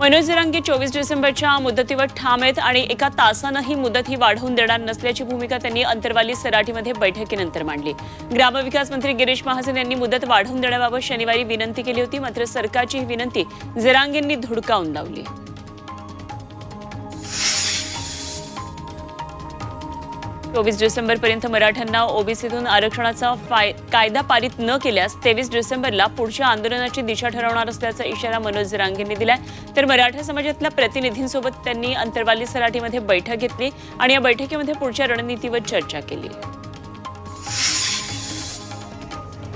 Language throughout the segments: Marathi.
मनोज जरांगे चोवीस डिसेंबरच्या मुदतीवर ठाम आहेत आणि एका तासानं ही मुदत ही वाढवून देणार नसल्याची भूमिका त्यांनी अंतरवाली सराठीमध्ये बैठकीनंतर मांडली. ग्रामविकास मंत्री गिरीश महाजन यांनी मुदत वाढवून देण्याबाबत शनिवारी विनंती केली होती मात्र सरकारची ही विनंती जरांगेंनी धुडकावून लावली. चोवीस डिसेंबरपर्यंत मराठ्यांना ओबीसीतून आरक्षणाचा फाय कायदा पारित न केल्यास तेवीस डिसेंबरला पुढच्या आंदोलनाची दिशा ठरवणार असल्याचा इशारा मनोज रांगेंनी दिलाय. तर मराठा समाजातल्या प्रतिनिधींसोबत त्यांनी अंतरवाली सराठीमध्ये बैठक घेतली आणि या बैठकीमध्ये पुढच्या रणनीतीवर चर्चा केली.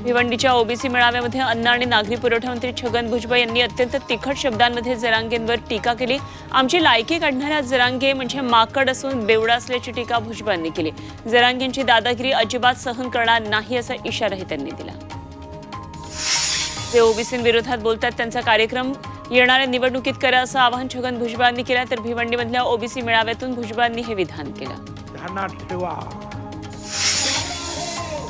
भिवंडीच्या ओबीसी मेळाव्यामध्ये अन्न आणि नागरी पुरवठा मंत्री छगन भुजबळ यांनी अत्यंत तिखट शब्दांमध्ये जरांगेंवर टीका केली. आमची लायकी काढणाऱ्या जरांगे म्हणजे माकड असून बेवडा असल्याची टीका भुजबळांनी केली. जरांगेंची दादागिरी अजिबात सहन करणार नाही असा इशाराही त्यांनी दिला. जे ओबीसींविरोधात बोलतात त्यांचा कार्यक्रम येणाऱ्या निवडणुकीत करा असं आवाहन छगन भुजबळांनी केलं तर भिवंडीमधल्या ओबीसी मेळाव्यातून भुजबळांनी हे विधान केलं.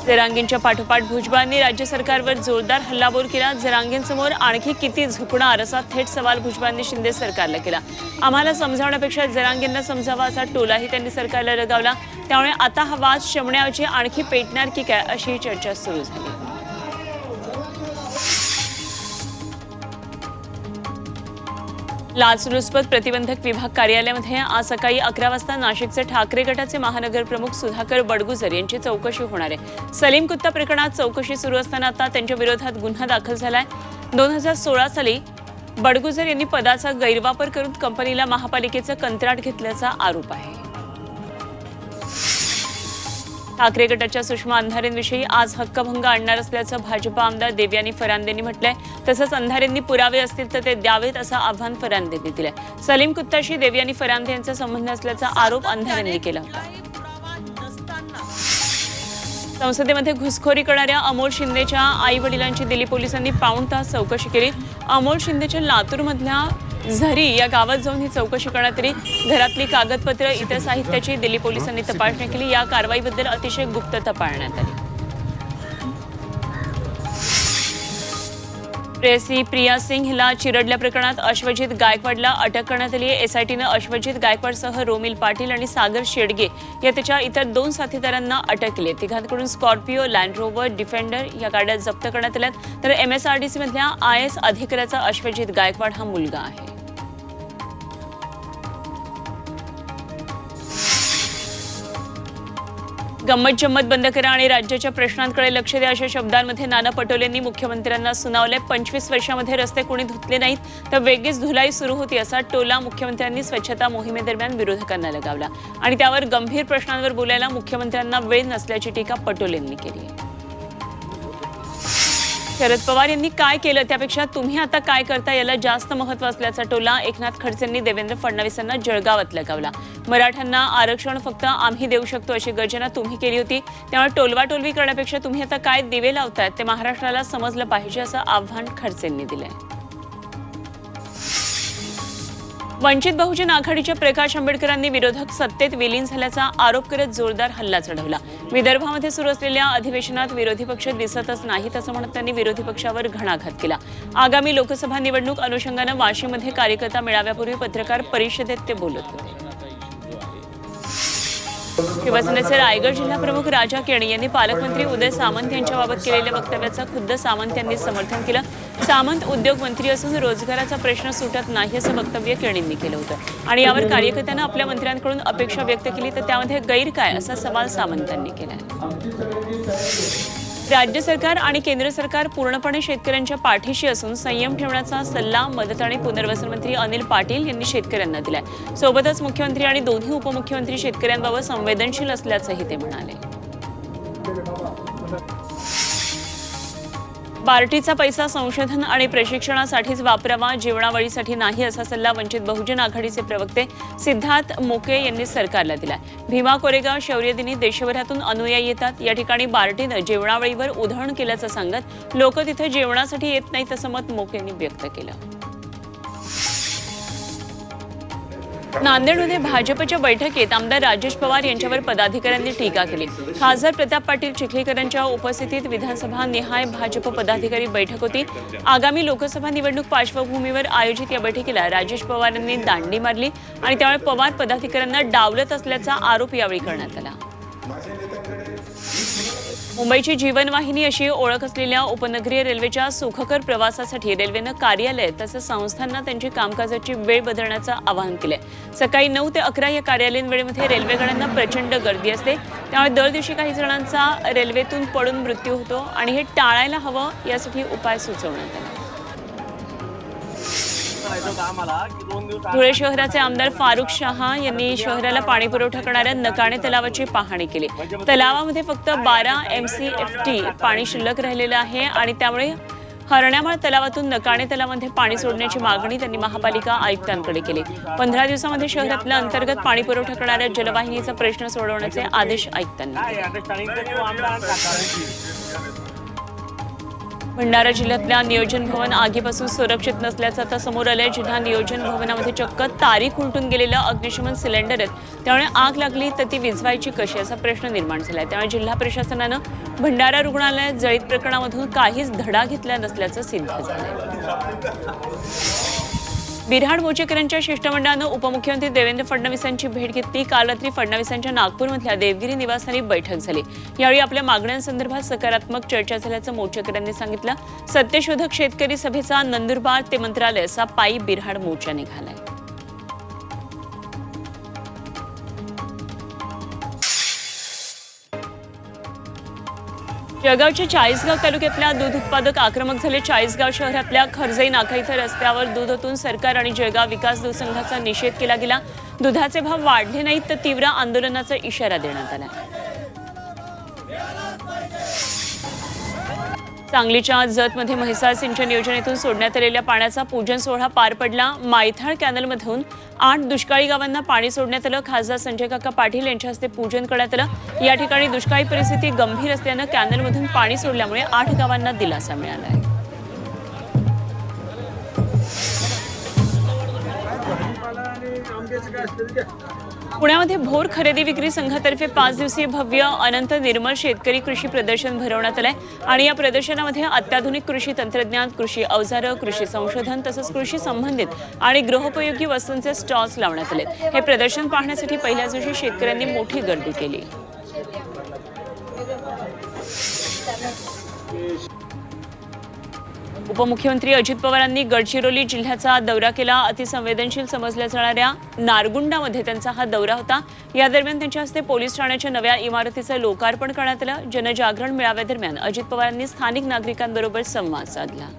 जरांगेंच्या पाठोपाठ भुजबळांनी राज्य सरकारवर जोरदार हल्लाबोल केला. जरांगेंसमोर आणखी किती झुकणार असा थेट सवाल भुजबळांनी शिंदे सरकारला केला. आम्हाला समजावण्यापेक्षा जरांगेंना समजावा असा टोलाही त्यांनी सरकारला लगावला. त्यामुळे आता हा वाद शमण्याऐवजी आणखी पेटणार की काय अशी चर्चा सुरू झाली. लाचलुचपत प्रतिबंधक विभाग कार्यालयामध्ये आज सकाळी अकरा वाजता नाशिकचे ठाकरे गटाचे महानगर प्रमुख सुधाकर बडगुजर यांची चौकशी होणार आहे. सलीम कुत्ता प्रकरणात चौकशी सुरू असताना आता त्यांच्या विरोधात गुन्हा दाखल झालाय. दोन हजार सोळा साली बडगुजर यांनी पदाचा गैरवापर करून कंपनीला महापालिकेचं कंत्राट घेतल्याचा आरोप आहे. ठाकरे गटाच्या सुषमा अंधारेंविषयी आज हक्कभंग आणणार असल्याचं भाजपा आमदार देवयानी फरांदेंनी म्हटलंय. तसंच अंधारेंनी पुरावे असतील तर ते द्यावेत असं आव्हान फरांदेंनी दिलंय. सलीम कुत्ताशी देवयानी फरांदे यांचा संबंध असल्याचा आरोप अंधारेंनी केला होता. संसदेमध्ये घुसखोरी करणाऱ्या अमोल शिंदेच्या आई वडिलांची दिल्ली पोलिसांनी पाऊण तास चौकशी केली. अमोल शिंदेच्या लातूरमधल्या झरी या गावात जाऊन ही चौकशी करण्यात आली. घरातली कागदपत्र इतर साहित्याची दिल्ली पोलिसांनी तपासणी केली. या कारवाईबद्दल अतिशय गुप्तता पाळण्यात आली. प्रेयसी प्रिया सिंग हिला चिरडल्या प्रकरणात अश्वजित गायकवाडला अटक करण्यात आली आहे. एसआयटीनं अश्वजित गायकवाडसह रोमिल पाटील आणि सागर शेडगे या त्याच्या इतर दोन साथीदारांना अटक केली तिघांकडून स्कॉर्पिओ लँड रोवर डिफेंडर या गाड्या जप्त करण्यात आल्यात. तर एमएसआरडीसीमधल्या आय एस अधिकाऱ्याचा अश्वजित गायकवाड हा मुलगा आहे. गंमत जम्मत बंद करा आणि राज्याच्या प्रश्नांकडे लक्ष द्या अशा शब्दांमध्ये नाना पटोलेंनी मुख्यमंत्र्यांना सुनावले. पंचवीस वर्षामध्ये रस्ते कोणी धुतले नाहीत तर वेगळीच धुलाई सुरू होती असा टोला मुख्यमंत्र्यांनी स्वच्छता मोहिमेदरम्यान विरोधकांना लगावला. आणि त्यावर गंभीर प्रश्नांवर बोलायला मुख्यमंत्र्यांना वेळ नसल्याची टीका पटोलेंनी केली शरद पवार यांनी काय केलं? त्यापेक्षा तुम्ही आता काय करता? याला जास्त महत्त्व असल्याचा टोला एकनाथ खडसेंनी देवेंद्र फडणवीसांना जळगावात लगावला. मराठ्यांना आरक्षण फक्त आम्ही देऊ शकतो अशी गर्जना तुम्ही केली होती. त्यामुळे टोलवाटोलवी करण्यापेक्षा तुम्ही आता काय दिवे लावतायत? ते महाराष्ट्राला समजलं पाहिजे असं आव्हान खडसेंनी दिलंय. वंचित बहुजन आघाडीच्या प्रकाश आंबेडकरांनी विरोधक सत्तेत विलीन झाल्याचा आरोप करत जोरदार हल्ला चढवला. विदर्भामध्ये सुरू असलेल्या अधिवेशनात विरोधी पक्ष दिसतच नाहीत असं म्हणत त्यांनी विरोधी पक्षावर घणाघात केला. आगामी लोकसभा निवडणूक अनुषंगानं वाशीमध्ये कार्यकर्ता मेळाव्यापूर्वी पत्रकार परिषदेत ते बोलत होते. शिवसेनेचे रायगड जिल्हा प्रमुख राजा केणी यांनी पालकमंत्री उदय सामंत यांच्याबाबत केलेल्या वक्तव्याचं खुद्द सामंत यांनी समर्थन केलं. सामंत उद्योगमंत्री असून रोजगाराचा प्रश्न सुटत नाही असं वक्तव्य केणींनी केलं होतं. आणि यावर कार्यकर्त्यांना आपल्या मंत्र्यांकडून अपेक्षा व्यक्त केली तर त्यामध्ये गैर काय असा सवाल सामंतांनी केला राज्य सरकार आणि केंद्र सरकार पूर्णपणे शेतकऱ्यांच्या पाठीशी असून संयम ठेवण्याचा सल्ला मदत आणि पुनर्वसन मंत्री अनिल पाटील यांनी शेतकऱ्यांना दिलाय. सोबतच मुख्यमंत्री आणि दोन्ही उपमुख्यमंत्री शेतकऱ्यांबाबत संवेदनशील असल्याचंही ते म्हणाले. बार्टीचा पैसा संशोधन आणि प्रशिक्षणासाठीच वापरावा जेवणावळीसाठी नाही असा सल्ला वंचित बहुजन आघाडीचे प्रवक्ते सिद्धार्थ मोके यांनी सरकारला दिलाय. भीमा कोरेगाव शौर्य दिनी देशभरातून अनुयायी येतात. या ठिकाणी बार्टीनं जेवणावळीवर उधळण केल्याचं सांगत लोक तिथे जेवणासाठी येत नाहीत असं मत मोके यांनी व्यक्त केलं. नांदेडमध्ये भाजपच्या बैठकीत आमदार राजेश पवार यांच्यावर पदाधिकाऱ्यांनी टीका केली. खासदार प्रताप पाटील चिखलीकरांच्या उपस्थितीत विधानसभा निहाय भाजप पदाधिकारी बैठक होती. आगामी लोकसभा निवडणूक पार्श्वभूमीवर आयोजित या बैठकीला राजेश पवार यांनी दांडी मारली आणि त्यामुळे पवार पदाधिकाऱ्यांना डावलत असल्याचा आरोप यावेळी करण्यात आला. मुंबईची जीवनवाहिनी अशी ओळख असलेल्या उपनगरीय रेल्वेच्या सुखकर प्रवासासाठी रेल्वेनं कार्यालय तसंच संस्थांना त्यांची कामकाजाची वेळ बदलण्याचं आवाहन केलं सकाळी नऊ ते अकरा या कार्यालयीन वेळेमध्ये रेल्वेगाड्यांना प्रचंड गर्दी असते. त्यामुळे दर दिवशी काही जणांचा रेल्वेतून पडून मृत्यू होतो आणि हे टाळायला हवं यासाठी उपाय सुचवण्यात आला. धुळे शहराचे आमदार फारुख शहा यांनी शहराला पाणी पुरवठा करणाऱ्या नकाणे तलावाची पाहणी केली. तलावामध्ये फक्त बारा एम सी एफ टी पाणी शिल्लक राहिलेलं आहे आणि त्यामुळे हरण्यामाळ तलावातून नकाणे तलावामध्ये पाणी सोडण्याची मागणी त्यांनी महापालिका आयुक्तांकडे केली. पंधरा दिवसामध्ये शहरातल्या अंतर्गत पाणी पुरवठा करणाऱ्या जलवाहिनीचा प्रश्न सोडवण्याचे आदेश आयुक्तांनी भंडारा जिल्ह्यातल्या नियोजन भवन आगीपासून सुरक्षित नसल्याचं आता समोर आलंय. जिल्हा नियोजन भवनामध्ये चक्क तारीख उलटून गेलेलं अग्निशमन सिलेंडर आहेत. त्यामुळे आग लागली तर ती विझवायची कशी असा प्रश्न निर्माण झालाय. त्यामुळे जिल्हा प्रशासनानं भंडारा रुग्णालयात जळीत प्रकरणामधून काहीच धडा घेतला नसल्याचं सिद्ध झालंय. बिऱ्हाड मोचेकरांच्या शिष्टमंडळानं उपमुख्यमंत्री देवेंद्र फडणवीसांची भेट घेतली. काल रात्री फडणवीसांच्या नागपूरमधल्या देवगिरी निवासस्थानी बैठक झाली. यावेळी आपल्या मागण्यांसंदर्भात सकारात्मक चर्चा झाल्याचं मोर्चेकरांनी सांगितलं. सत्यशोधक शेतकरी सभेचा नंदुरबार ते मंत्रालय असा पायी बिऱ्हाड मोर्चा निघालाय जळगावच्या चाळीसगाव तालुक्यातल्या दूध उत्पादक आक्रमक झाले. चाळीसगाव शहरातल्या खरजई नाका इथं रस्त्यावर दूध ओतून सरकार आणि जळगाव विकास दूध संघाचा निषेध केला गेला. दुधाचे भाव वाढले नाहीत तर तीव्र आंदोलनाचा इशारा देण्यात आला. सांगलीच्या जतमध्ये म्हैसाळ सिंचन योजनेतून सोडण्यात आलेल्या पाण्याचा पूजन सोहळा पार पडला. मायथाळ कॅनलमधून आठ दुष्काळी गावांना पाणी सोडण्यात आलं. खासदार संजय काका पाटील यांच्या हस्ते पूजन करण्यात आलं. या ठिकाणी दुष्काळी परिस्थिती गंभीर असल्यानं कॅनलमधून पाणी सोडल्यामुळे आठ गावांना दिलासा मिळाला आहे. पुण्यामध्ये भोर खरेदी विक्री संघातर्फे पाच दिवसीय भव्य अनंत निर्मल शेतकरी कृषी प्रदर्शन भरवण्यात आलंय. आणि या प्रदर्शनामध्ये अत्याधुनिक कृषी तंत्रज्ञान कृषी अवजारं कृषी संशोधन तसंच कृषी संबंधित आणि गृहोपयोगी वस्तूंचे स्टॉल्स लावण्यात आले हे प्रदर्शन पाहण्यासाठी पहिल्याच दिवशी शेतकऱ्यांनी मोठी गर्दी केली. उपमुख्यमंत्री अजित पवारांनी गडचिरोली जिल्ह्याचा दौरा केला. अतिसंवेदनशील समजल्या जाणाऱ्या नारगुंडामध्ये त्यांचा हा दौरा होता. या दरम्यान त्यांच्या हस्ते पोलीस ठाण्याच्या नव्या इमारतीचं लोकार्पण करण्यात आलं. जनजागरण मेळाव्यादरम्यान अजित पवारांनी स्थानिक नागरिकांबरोबर संवाद साधला.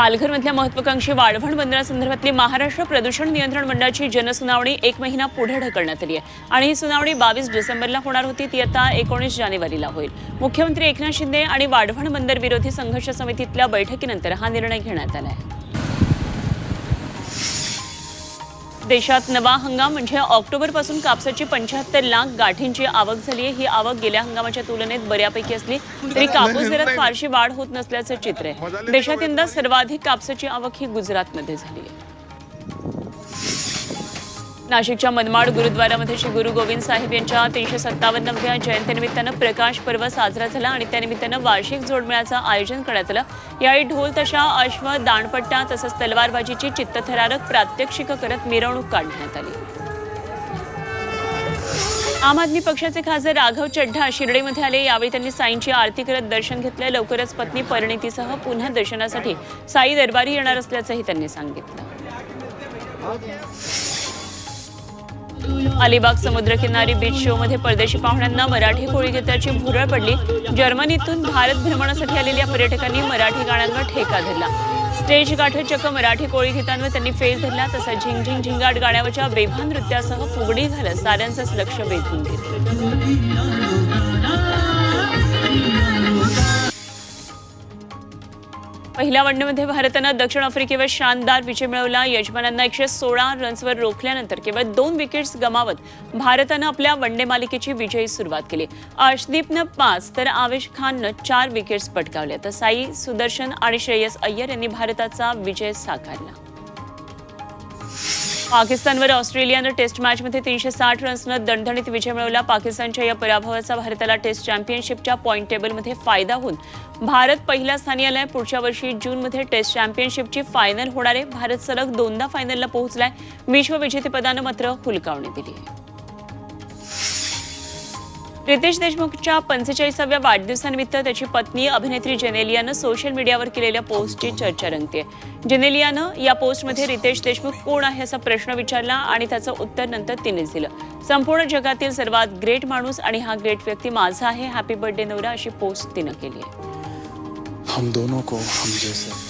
पालघरमधल्या महत्वाकांक्षी वाढवण बंदरासंदर्भातली महाराष्ट्र प्रदूषण नियंत्रण मंडळाची जनसुनावणी एक महिना पुढे ढकलण्यात आली आहे. आणि ही सुनावणी बावीस डिसेंबरला होणार होती ती आता एकोणीस जानेवारीला होईल. मुख्यमंत्री एकनाथ शिंदे आणि वाढवण बंदर विरोधी संघर्ष समितीतल्या बैठकीनंतर हा निर्णय घेण्यात आला आहे. देशात नवा हंगाम म्हणजे ऑक्टोबरपासून कापसाची पंच्याहत्तर लाख गाठींची आवक झाली आहे. ही आवक गेल्या हंगामाच्या तुलनेत बऱ्यापैकी असली तरी कापूस दरात फारशी वाढ होत नसल्याचं चित्र आहे. देशात यंदा सर्वाधिक कापसाची आवक ही गुजरातमध्ये झाली आहे. नाशिकच्या मनमाड गुरुद्वारामध्ये श्री गुरु गोविंद साहेब यांच्या तीनशे सत्तावन्नव्या जयंतीनिमित्तानं प्रकाश पर्व साजरा झाला आणि त्यानिमित्तानं वार्षिक जोडमेळ्याचं आयोजन करण्यात आलं. यावेळी ढोल तशा अश्व दाणपट्टा तसंच तलवारबाजीची चित्तथरारक प्रात्यक्षिकं करत मिरवणूक काढण्यात आली. आम आदमी पक्षाचे खासदार राघव चड्ढा शिर्डीमध्ये आले. यावेळी त्यांनी साईंची आरती करत दर्शन घेतलं. लवकरच पत्नी परिणितीसह पुन्हा दर्शनासाठी साई दरबारी येणार असल्याचंही त्यांनी सांगितलं. अलिबाग समुद्रकिनारी बीच शो मध्ये परदेशी पाहुण्यांना मराठी कोळी गीताची भुरळ पडली. जर्मनीतून भारत भ्रमणासाठी आलेल्या पर्यटकांनी मराठी गाण्यांवर ठेका धरला. स्टेज गाठत चक्क मराठी कोळी गीतांवर त्यांनी फेस धरला तसा झिंग झिंग झिंगाट गाण्यावरच्या बेभान नृत्यासह फुगडी घालत साऱ्यांचंच लक्ष वेधून घेतलं. पहिल्या वनडेमध्ये भारतानं दक्षिण आफ्रिकेवर शानदार विजय मिळवला. यजमानांना एकशे सोळा रन्सवर रोखल्यानंतर केवळ दोन विकेट्स गमावत भारतानं आपल्या वनडे मालिकेची विजयी सुरुवात केली. अर्शदीपनं पाच तर आवेश खाननं चार विकेट्स पटकावल्या. तर साई सुदर्शन आणि श्रेयस अय्यर यांनी भारताचा विजय साकारला. पाकिस्तानवर ऑस्ट्रेलियानं टेस्ट मॅचमध्ये तीनशे साठ रन्सनं दणदणीत विजय मिळवला. पाकिस्तानच्या या पराभवाचा भारताला टेस्ट चॅम्पियनशिपच्या पॉईंट टेबलमध्ये फायदा होऊन भारत पहिल्या स्थानी आलाय. पुढच्या वर्षी जूनमध्ये टेस्ट चॅम्पियनशिपची फायनल होणार आहे. भारत सलग दोनदा फायनलला पोहोचलाय. विश्वविजेतेपदानं मात्र हुलकावणी दिली आहे. रितेश देशमुखच्या पंचेचाळीसाव्या वाढदिवसानिमित्त त्याची पत्नी अभिनेत्री जेनेलियानं सोशल मीडियावर केलेल्या पोस्टची चर्चा रंगते जेनेलियानं या पोस्टमध्ये रितेश देशमुख कोण आहे असा प्रश्न विचारला आणि त्याचं उत्तर नंतर तिनेच दिलं. संपूर्ण जगातील सर्वात ग्रेट माणूस आणि हा ग्रेट व्यक्ती माझा आहे. हॅपी बर्थडे नवरा अशी पोस्ट तिनं केली आहे. हम दोनों को हम जैसे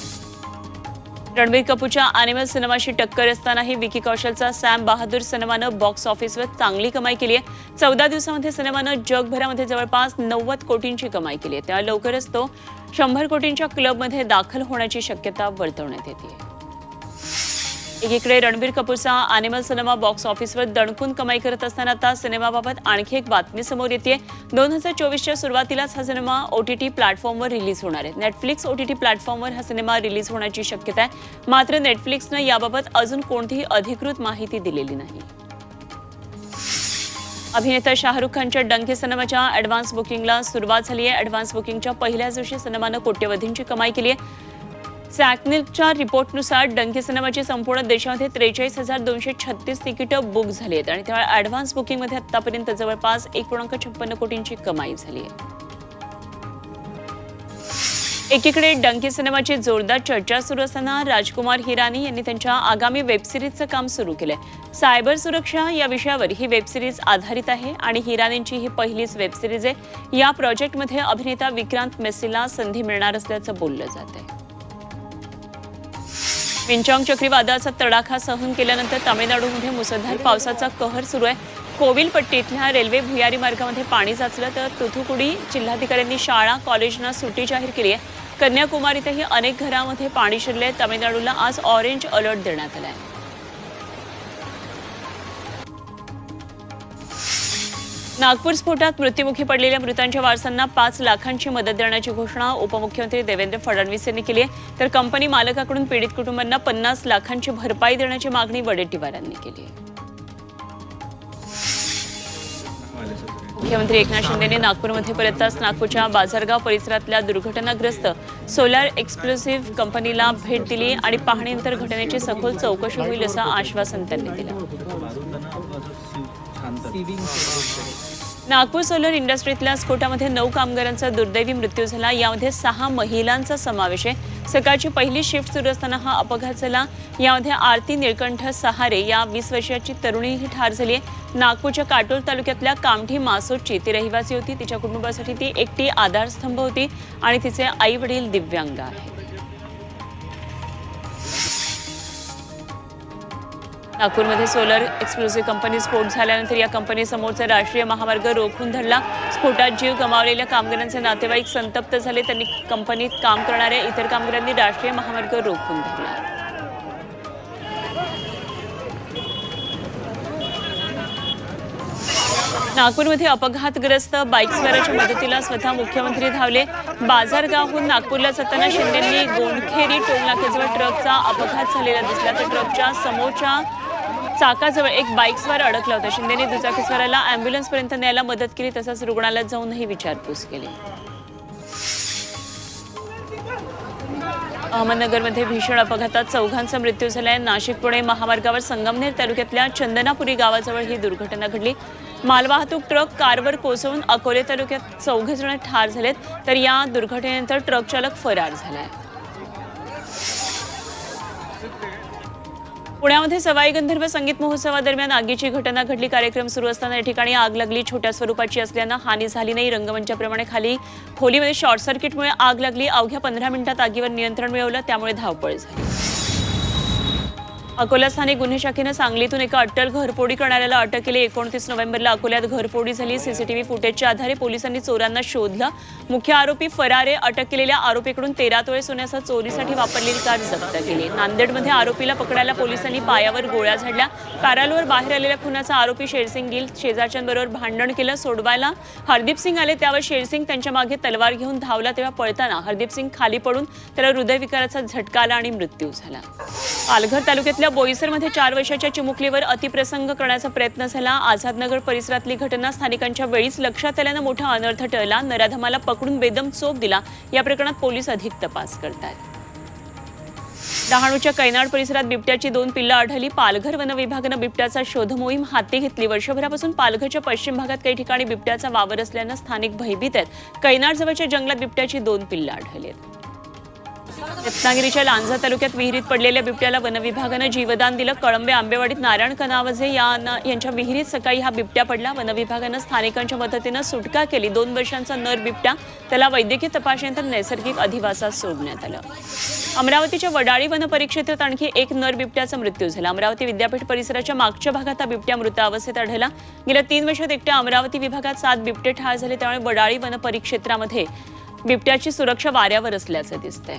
रणबीर कपूरच्या अॅनिमल सिनेमाशी टक्कर असतानाही विकी कौशलचा सॅम बहादूर सिनेमानं बॉक्स ऑफिसवर चांगली कमाई केली आहे. चौदा दिवसामध्ये सिनेमानं जगभरामध्ये जवळपास नव्वद कोटींची कमाई केली आहे. त्या लवकरच तो शंभर कोटींच्या क्लबमध्ये दाखल होण्याची शक्यता वर्तवण्यात येते. एकीकडे रणबीर कपूरचा अॅनिमल सिनेमा बॉक्स ऑफिसवर दणकून कमाई करत असताना आता सिनेमाबाबत आणखी एक बातमी समोर येते दोन हजार चोवीसच्या सुरुवातीलाच हा सिनेमा ओ टी टी प्लॅटफॉर्मवर रिलीज होणार आहे. नेटफ्लिक्स ओ टी टी प्लॅटफॉर्मवर हा सिनेमा रिलीज होण्याची शक्यता आहे. मात्र नेटफ्लिक्सनं याबाबत अजून कोणतीही अधिकृत माहिती दिलेली नाही. अभिनेता शाहरुख खानच्या डंकी सिनेमाच्या ॲडव्हान्स बुकिंगला सुरुवात झाली आहे. ॲडव्हान्स बुकिंगच्या पहिल्याच दिवशी सिनेमानं कोट्यवधींची कमाई केली आहे. सॅकनिलच्या रिपोर्टनुसार डंकी सिनेमाची संपूर्ण देशामध्ये त्रेचाळीस हजार दोनशे छत्तीस तिकीटं बुक झाली आहेत आणि त्यामुळे ॲडव्हान्स बुकिंगमध्ये आतापर्यंत जवळपास एक पूर्णांक छप्पन्न कोटींची कमाई झाली आहे. एकीकडे डंकी सिनेमाची जोरदार चर्चा सुरू असताना राजकुमार हिरानी यांनी त्यांच्या आगामी वेबसिरीजचं काम सुरू केलंय. सायबर सुरक्षा या विषयावर ही वेबसिरीज आधारित आहे आणि हिरानींची ही पहिलीच वेबसिरीज आहे. या प्रोजेक्टमध्ये अभिनेता विक्रांत मेस्सीला संधी मिळणार असल्याचं बोललं जात आहे पिंचांग चक्रीवादळाचा तडाखा सहन केल्यानंतर तामिळनाडूमध्ये मुसळधार पावसाचा कहर सुरू आहे. कोविलपट्टी इथल्या रेल्वे भुयारी मार्गामध्ये पाणी साचलं तर तुथुकुडी जिल्हाधिकाऱ्यांनी शाळा कॉलेजना सुट्टी जाहीर केली आहे. कन्याकुमारीतही अनेक घरामध्ये पाणी शिरले तामिळनाडूला आज ऑरेंज अलर्ट देण्यात आला आहे नागपूर स्फोटात मृत्युमुखी पडलेल्या मृतांच्या वारसांना पाच लाखांची मदत देण्याची घोषणा उपमुख्यमंत्री देवेंद्र फडणवीस यांनी केली आहे. तर कंपनी मालकाकडून पीडित कुटुंबांना पन्नास लाखांची भरपाई देण्याची मागणी वडेट्टीवारांनी केली आहे. मुख्यमंत्री एकनाथ शिंदेने नागपूरमध्ये परतताच नागपूरच्या बाजारगाव परिसरातल्या दुर्घटनाग्रस्त सोलार एक्सप्लोसिव्ह कंपनीला भेट दिली आणि पाहणीनंतर घटनेची सखोल चौकशी होईल असं आश्वासन त्यांनी दिलं. नागपूर सोलर इंडस्ट्रीतल्या स्फोटामध्ये नऊ कामगारांचा दुर्दैवी मृत्यू झाला. यामध्ये सहा महिलांचा समावेश आहे. सकाळची पहिली शिफ्ट सुरू असताना हा अपघात झाला. यामध्ये आरती निळकंठ सहारे या वीस वर्षाची तरुणीही ठार झाली आहे. नागपूरच्या काटोल तालुक्यातल्या कामठी मासोदची ती रहिवासी होती. तिच्या कुटुंबासाठी ती एकटी आधारस्तंभ होती आणि तिचे आई वडील दिव्यांग आहेत. नागपूरमध्ये सोलर एक्सक्लुसिव्ह कंपनी स्फोट झाल्यानंतर या कंपनीसमोरचा राष्ट्रीय महामार्ग रोखून धरला. स्फोटात जीव गमावलेल्या कामगारांचे नातेवाईक संतप्त झाले. त्यांनी कंपनीत काम करणाऱ्या इतर कामगारांनी राष्ट्रीय महामार्ग रोखून धरला. नागपूरमध्ये अपघातग्रस्त बाईकस्वाराच्या मदतीला स्वतः मुख्यमंत्री धावले. बाजारगावहून नागपूरला जाताना शिंदेंनी गोंडखेरी टोलनाक्याजवळ ट्रकचा अपघात झालेला दिसला. तर ट्रकच्या समोरच्या चाकाजवळ एक बाईकस्वार अडकला होता. शिंदेने दुचाकीस्वाराला अँब्युलन्सपर्यंत न्यायला मदत केली तसंच रुग्णालयात जाऊनही विचारपूस केली. अहमदनगरमध्ये भीषण अपघातात चौघांचा मृत्यू झालाय. नाशिक पुणे महामार्गावर संगमनेर तालुक्यातल्या चंदनापुरी गावाजवळ ही दुर्घटना घडली. मालवाहतूक ट्रक कारवर कोसळून अकोले तालुक्यात चौघे जण ठार झालेत तर या दुर्घटनेनंतर ट्रक चालक फरार झालाय. पुण्यामध्ये सवाई गंधर्व संगीत महोत्सवादरम्यान आगीची घटना घडली. कार्यक्रम सुरू असताना या ठिकाणी आग लागली. छोट्या स्वरूपाची असल्यानं हानी झाली नाही. रंगमंचाप्रमाणे खाली खोलीमध्ये शॉर्ट सर्किटमुळे आग लागली. अवघ्या पंधरा मिनिटात आगीवर नियंत्रण मिळवलं. त्यामुळे धावपळ झाली. अकोला स्थानिक गुन्हे शाखेनं सांगलीतून एका अटल घरफोडी करणाऱ्याला अटक केली. एकोणतीस नोव्हेंबरला अकोल्यात घरफोडी झाली. सीसीटीव्ही फुटेजच्या आधारे पोलिसांनी चोरांना शोधलं. मुख्य आरोपी फरारे अटक केलेल्या आरोपीकडून तेरा तोळे सोन्यासह चोरीसाठी वापरलेली कार जप्त केली. नांदेडमध्ये आरोपीला पकडायला पोलिसांनी पायावर गोळ्या झाडल्या. पॅरालवर बाहेर आलेल्या खुनाचा आरोपी शेरसिंग गिल शेजारच्यांबरोबर भांडण केलं सोडवायला. हरदीप सिंग आले त्यावर शेरसिंग त्यांच्या मागे तलवार घेऊन धावला तेव्हा पळताना हरदीप सिंग खाली पडून त्याला हृदयविकाराचा झटका आला आणि मृत्यू झाला. पालघर तालुक्यातल्या बोईसरमध्ये चार वर्षाच्या चिमुकलीवर अतिप्रसंग करण्याचा प्रयत्न झाला. आझादनगर परिसरातली घटना स्थानिकांच्या वेळीच लक्षात आल्यानं मोठा अनर्थ टळला. नराधमाला पकडून बेदम चोप दिला. या प्रकरणात पोलीस अधिक तपास करतायत. डहाणूच्या कैनाड परिसरात बिबट्याची दोन पिल्लं आढळली. पालघर वनविभागानं बिबट्याचा शोध मोहीम हाती घेतली. वर्षभरापासून पालघरच्या पश्चिम भागात काही ठिकाणी बिबट्याचा वावर असल्यानं स्थानिक भयभीत आहेत. कैनाड जवळच्या जंगलात बिबट्याची दोन पिल्लं आढळली आहेत. रत्नागिरीच्या लांजा तालुक्यात विहिरीत पडलेल्या बिबट्याला वनविभागानं जीवदान दिलं. कळंबे आंबेवाडीत नारायण कनावजे यांच्या विहिरीत सकाळी हा बिबट्या पडला. वनविभागानं स्थानिकांच्या मदतीनं सुटका केली. दोन वर्षांचा नर बिबट्या त्याला वैद्यकीय तपासणीनंतर नैसर्गिक अधिवासात सोडण्यात आलं. अमरावतीच्या वडाळी वनपरिक्षेत्रात आणखी एक नर बिबट्याचा मृत्यू झाला. अमरावती विद्यापीठ परिसराच्या मागच्या भागात हा बिबट्या मृत अवस्थेत आढळला. गेल्या तीन वर्षात एकट्या अमरावती विभागात सात बिबटे ठार झाले. त्यामुळे वडाळी वन परिक्षेत्रामध्ये बिबट्याची सुरक्षा वाऱ्यावर असल्याचं दिसतंय.